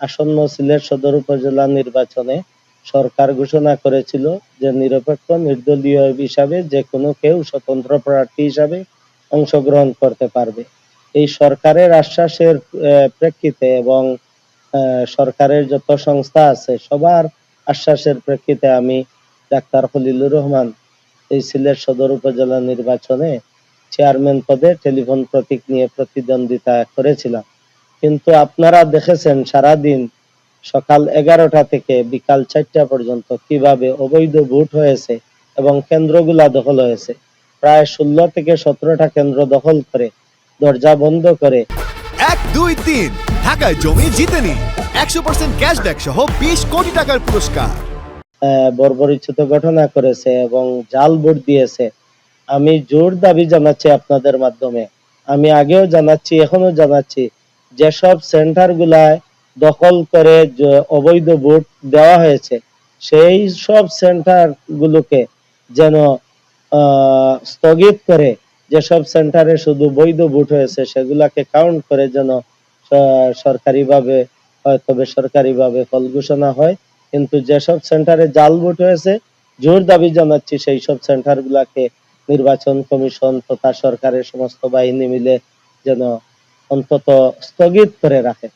আসন্ন সিলেট সদর উপজেলা নির্বাচনে সরকার ঘোষণা করেছিল যে নিরপেক্ষ, নির্দলীয় হিসাবে যে কোনো কেউ স্বতন্ত্র প্রার্থী হিসাবে অংশগ্রহণ করতে পারবে। এই সরকারের আশ্বাসের প্রেক্ষিতে এবং সরকারের যত সংস্থা আছে, সবার আশ্বাসের প্রেক্ষিতে আমি ডাক্তার খলিলুর রহমান এই সিলেট সদর উপজেলা নির্বাচনে চেয়ারম্যান পদে টেলিফোন প্রতীক নিয়ে প্রতিদ্বন্দ্বিতা করেছিলাম। কিন্তু আপনারা দেখেছেন সারাদিন সকাল এগারোটা থেকে বিকাল চারটা পর্যন্ত কীভাবে অবৈধ ভোট হয়েছে এবং কেন্দ্রগুলা দখল হয়েছে। প্রায় ষোলো থেকে সতেরোটা কেন্দ্র দখল করে দরজা বন্ধ করে। এক দুই তিন ঢাকায় জমি জিতে নিন একশো পার্সেন্ট ক্যাশব্যাক সহ বিশ কোটি টাকার পুরস্কার। আহ, বর্বরিচ্যুত ঘটনা করেছে এবং জাল ভোট দিয়েছে। আমি জোর দাবি জানাচ্ছি আপনাদের মাধ্যমে। আমি আগেও জানাচ্ছি এখনও জানাচ্ছি যেসব সেন্টার গুলায় দখল করে অবৈধ ভোট দেওয়া হয়েছে, সেই সব সেন্টার গুলোকে যেন স্থগিত করে যেসব সেন্টারে শুধু বৈধ ভোট হয়েছে, সেগুলাকে কাউন্ট করে যেন সরকারিভাবে, হয়তো বেসরকারিভাবে ফল ঘোষণা হয়। কিন্তু যেসব সেন্টারে জাল ভোট হয়েছে, জোর দাবি জানাচ্ছি সেই সব সেন্টার গুলাকে নির্বাচন কমিশন তথা সরকারের সমস্ত বাহিনী মিলে যেন অন্তত স্থগিত করে রাখে।